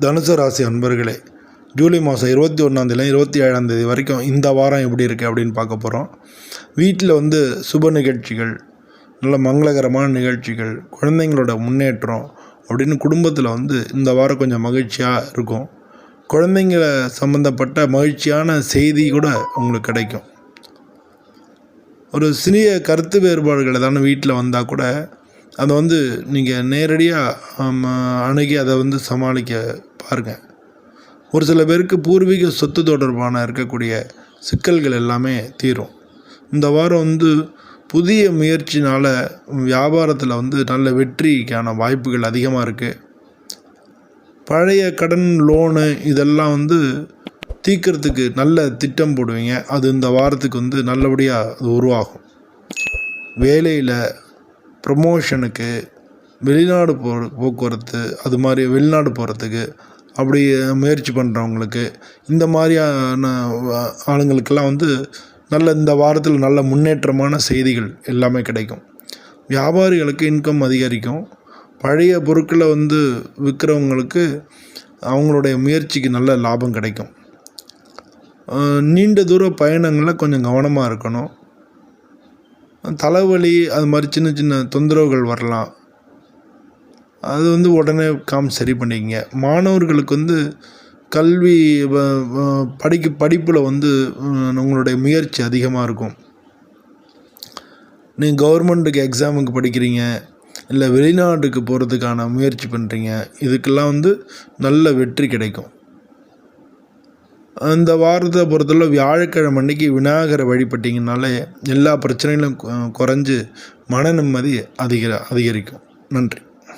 தனுசு ராசி அன்பர்களே ஜூலை மாதம் இருபத்தி ஒன்றாந்தேதி இருபத்தி ஏழாந்தேதி வரைக்கும் இந்த வாரம் எப்படி இருக்குது அப்படின்னு பார்க்க போகிறோம் வீட்டில் வந்து சுப நிகழ்ச்சிகள் நல்ல மங்களகரமான நிகழ்ச்சிகள் குழந்தைங்களோட முன்னேற்றம் அப்படின்னு குடும்பத்தில் வந்து இந்த வாரம் கொஞ்சம் மகிழ்ச்சியாக இருக்கும். குழந்தைங்கள சம்மந்தப்பட்ட மகிழ்ச்சியான செய்தி கூட உங்களுக்கு கிடைக்கும். ஒரு சிறிய கருத்து வேறுபாடுகள் ஏதான வீட்டில் வந்தால் கூட அதை வந்து நீங்கள் நேரடியாக அணுகி அதை வந்து சமாளிக்க பாருங்கள் ஒரு சில பேருக்கு பூர்வீக சொத்து தொடர்பான இருக்கக்கூடிய சிக்கல்கள் எல்லாமே தீரும். இந்த வாரம் வந்து புதிய முயற்சினால் வியாபாரத்தில் வந்து நல்ல வெற்றிக்கான வாய்ப்புகள் அதிகமாக இருக்குது பழைய கடன் லோனு இதெல்லாம் வந்து தீக்கிறதுக்கு நல்ல திட்டம் போடுவீங்க. அது இந்த வாரத்துக்கு வந்து நல்லபடியாக அது உருவாகும். வேலையில் ப்ரமோஷனுக்கு வெளிநாடு போ போக்குவரத்து அது மாதிரி வெளிநாடு போகிறதுக்கு அப்படி முயற்சி பண்ணுறவங்களுக்கு இந்த மாதிரியான ஆளுங்களுக்கெல்லாம் வந்து நல்ல இந்த வாரத்தில் நல்ல முன்னேற்றமான செய்திகள் எல்லாமே கிடைக்கும். வியாபாரிகளுக்கு இன்கம் அதிகரிக்கும். பழைய பொருட்களை வந்து விற்கிறவங்களுக்கு அவங்களுடைய முயற்சிக்கு நல்ல லாபம் கிடைக்கும். நீண்ட தூர பயணங்களில் கொஞ்சம் கவனமாக இருக்கணும். தலைவலி அது மாதிரி சின்ன சின்ன தொந்தரவுகள் வரலாம். அது வந்து உடனே காம் சரி பண்ணிக்கங்க. மாணவர்களுக்கு வந்து கல்வி படிக்க படிப்பில் வந்து உங்களுடைய முயற்சி அதிகமாக இருக்கும். நீங்கள் கவர்மெண்ட்டுக்கு எக்ஸாமுக்கு படிக்கிறீங்க இல்லை வெளிநாட்டுக்கு போகிறதுக்கான முயற்சி பண்ணுறீங்க இதுக்கெல்லாம் வந்து நல்ல வெற்றி கிடைக்கும். அந்த வாரத்தை பொறுத்தளவு வியாழக்கிழமை அன்னைக்கு விநாயகரை வழிபட்டிங்கனாலே எல்லா பிரச்சனைகளும் குறைஞ்சு மன நிம்மதி அதிக அதிகரிக்கும். நன்றி.